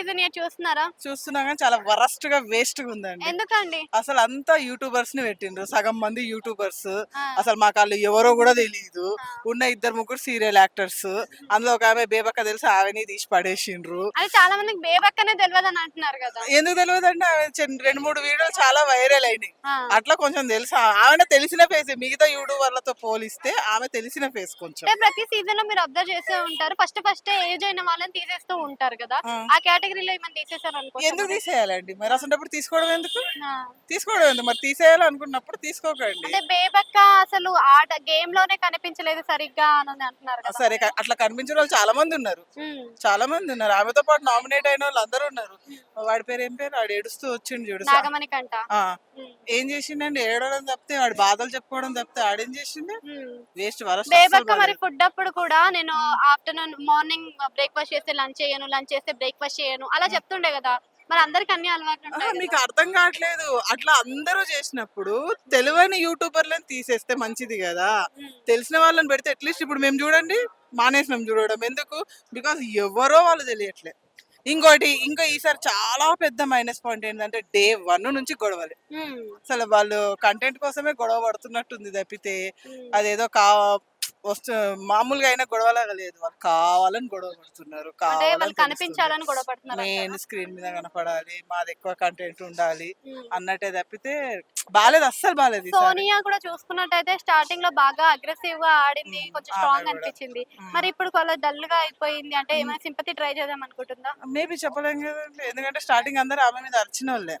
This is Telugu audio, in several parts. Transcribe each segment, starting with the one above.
సీజన్ చూస్తున్నారా? చూస్తున్నా కానీ చాలా వరస్ట్గా వేస్ట్గా ఉందండి. ఎందుకండి? అసలు అంతా యూట్యూబర్స్ని పెట్టిండ్రు. సగం మంది యూట్యూబర్స్. అసలు మాకు వాళ్ళు ఎవరో కూడా తెలియదు ఉన్న ఇద్దరు ముగ్గురు సీరియల్ యాక్టర్స్ అందులో ఒక ఆమె బేబక్క తెలిసి? ఆమెని తీసి పడేసిండ్రు. అది చాలా మందికి బేబక్కనే తెలియదు అని అంటున్నారు కదా. ఎందుకు తెలియదు అంటే ఆమె రెండు మూడు వీడియోలు చాలా వైరల్ అయినాయి. అట్లా కొంచెం తెలుసు? ఆమె తెలిసిన ఫేస్ మిగతా యూట్యూబర్లతో పోలిస్తే ఆమె తెలిసిన ఫేస్ కొంచెం. ప్రతి సీజన్లో మీరు అబ్జర్వ్ చేస్తూ ఉంటారు. ఫస్ట్ ఫస్ట్ ఏజ్ అయిన వాళ్ళని తీసేస్తూ ఉంటారు కదా. ఆ. ఆ కేటగిరీలో ఏమైనా తీసేసారు అనుకో ఎందుకు తీసేయాలండి? మరి అసలు తీసుకోవడం ఎందుకు? తీసుకోవడం ఎందుకు? మరి తీసేయాలనుకున్నప్పుడు తీసుకోకండి. అంటే బేబక్క అసలు ఆట గేమ్లోనే కనిపించలేదు సరిగ్గా అని అంటున్నారు కదా. సరే క- అట్లా కనిపించిన వాళ్ళు చాలా మంది ఉన్నారు. ఉమ్. చాలా మంది ఉన్నారు. ఆమెతో పాటు నామినేట్ అయిన వాళ్ళు అందరూ ఉన్నారు. వాడి పేరు ఏం పేరు? వాడు ఏడుస్తూ వచ్చిండు చూడు సా- నాగమణి కంట ఆ, ఉమ్. ఏం చేసిండండి? ఏడవడం తప్పితే వాడి బాధలు చెప్పుకోవడం తప్పితే ఆడేం చేసిండు? ఉమ్. వేస్ట్ వరస్ట్ బేబక్క మరి ఫుడ్ అప్పుడు కూడా నేను ఆఫ్టర్నూన్ మార్నింగ్ బ్రేక్ఫాస్ట్ చేస్తే లంచ్ చేయను లంచ్ చేస్తే బ్రేక్ఫాస్ట్ చేయను అలా చెప్తుండే కదా. మరి అందరికి అన్ని అలవాట్లు మీకు అర్థం కావట్లేదు. అట్లా అందరూ చేసినప్పుడు తెలివైన యూట్యూబర్లను తీసేస్తే మంచిది కదా. తెలిసిన వాళ్ళని పెడితే అట్లీస్ట్ ఇప్పుడు మేము చూడండి మానేసినాం చూడడం. ఎందుకు? బికాస్ ఎవరో వాళ్ళు తెలియట్లే. ఇంకోటి ఇంకా ఈసారి చాలా పెద్ద మైనస్ పాయింట్ ఏంటంటే డే వన్ నుంచి గొడవలు. అసలు వాళ్ళు కంటెంట్ కోసమే గొడవ పడుతున్నట్టుంది తప్పితే. అదేదో కా వస్తు మామూలుగా అయినా గొడవలాగా లేదు. వాళ్ళు కావాలని గొడవ పడుతున్నారు కనిపించాలని గొడవ పడుతున్నారు మెయిన్ స్క్రీన్ మీద కనపడాలి మాది ఎక్కువ కంటెంట్ ఉండాలి. అన్నట్టే తప్పితే బాలేదు అస్సలు బాలేదు ఈసారి. సోనియా కూడా చూసుకున్నట్టయితే స్టార్టింగ్లో బాగా అగ్రెసివ్గా ఆడింది కొంచెం స్ట్రాంగ్. అనిపించింది. మరి ఇప్పుడు కొంచెం డల్గా అయిపోయింది అంటే ఏమైనా సింపతి ట్రై చేద్దాం అనుకుంటుందా? మేబీ చెప్పలేం కదండి. ఎందుకంటే స్టార్టింగ్ అందరూ ఆమె మీద అరిచిన వాళ్ళే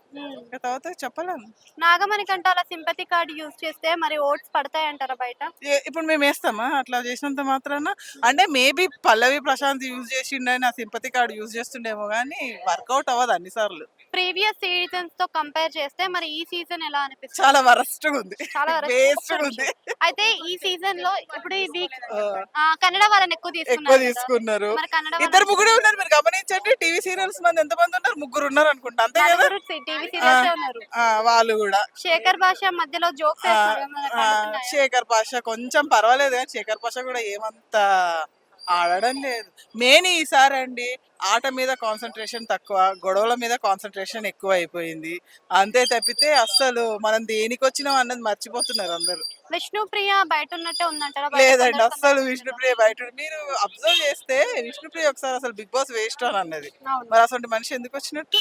తర్వాత చెప్పలేము నాగమణి కంటే అలా సింపతి కార్డ్ యూజ్ చేస్తే మరి ఓట్స్ పడతాయి అంటారా బయట ఇప్పుడు మేము వేస్తామా అట్లా చేసినంత మాత్రాన అంటే మేబీ పల్లవి ప్రశాంత్ యూజ్ చేసిండే నా సింపతి కార్డు యూజ్ చేస్తుండేమో కానీ వర్కౌట్ అవ్వదు అన్నిసార్లు. ప్రీవియస్ సీజన్స్తో కంపేర్ చేస్తే మరి ఈ సీజన్ ఎలా అనిపిస్తుంది? చాలా వరస్ట్ ఉంది. చాలా ఒక్క ఉంది. అయితే ఈ సీజన్లో ఇప్పుడు ఈ వీక్ ఆ, కన్నడ వాళ్ళని ఎక్కువ ఎక్కువ తీసుకున్నారు కదా. తీసుకున్నారు. మరి కన్నడ ఇద్దరు ముగ్గురే ఉన్నారు. మీరు గమనించండి టీవీ సీరియల్స్ మంది ఎంత మంది ఉన్నారు? ముగ్గురు ఉన్నారు అనుకుంటా. అంతే కదా? టీవీ సీరియల్స్ ఉన్నారు. ఆ, వాళ్ళు కూడా. శేఖర్ భాష మధ్యలో జోక్స్ శేఖర్ పాష కొంచెం పర్వాలేదు కానీ శేఖర్ పాష కూడా ఏమంత ఆడడం లేదు. మెయిన్ ఈసారి అండి ఆట మీద కాన్సన్ట్రేషన్ తక్కువ గొడవల మీద కాన్సన్ట్రేషన్ ఎక్కువ అయిపోయింది అంతే తప్పితే అస్సలు మనం దేనికి వచ్చినాం అన్నది మర్చిపోతున్నారు అందరూ. విష్ణుప్రియ బయట ఉన్నట్టే ఉందంటారా లేదండి కొందరు విష్ణుప్రియ బయట మీరు అబ్జర్వ్ చేస్తే విష్ణుప్రియ ఒకసారి అసలు బిగ్ బాస్ వేస్ట్ అని అన్నది. మరి అసలు మనిషి ఎందుకు వచ్చినట్టు?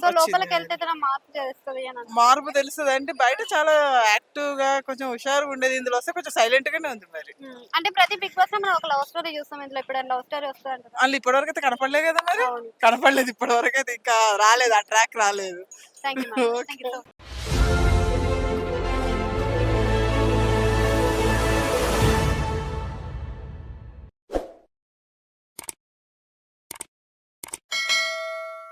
సో లోపలికి. వెళ్తే మార్పు అంటున్నారు. మార్పు తెలుస్తుంది అంటే బయట చాలా యాక్టివ్గా కొంచెం హుషారుగా ఉండేది ఇందులో వస్తే కొంచెం సైలెంట్ గానే ఉంది మరి. అంటే ప్రతి బిగ్ బాస్ మనం ఒక లవ్ స్టోరీ చూస్తాం. ఇందులో ఎప్పుడైనా లవ్ స్టోరీ వస్తుంది వాళ్ళు ఇప్పటివరకు అయితే కనపడలే కదా మరి. కనపడలేదు ఇప్పటివరకు అయితే ఇంకా రాలేదు ఆ ట్రాక్ రాలేదు. Thank you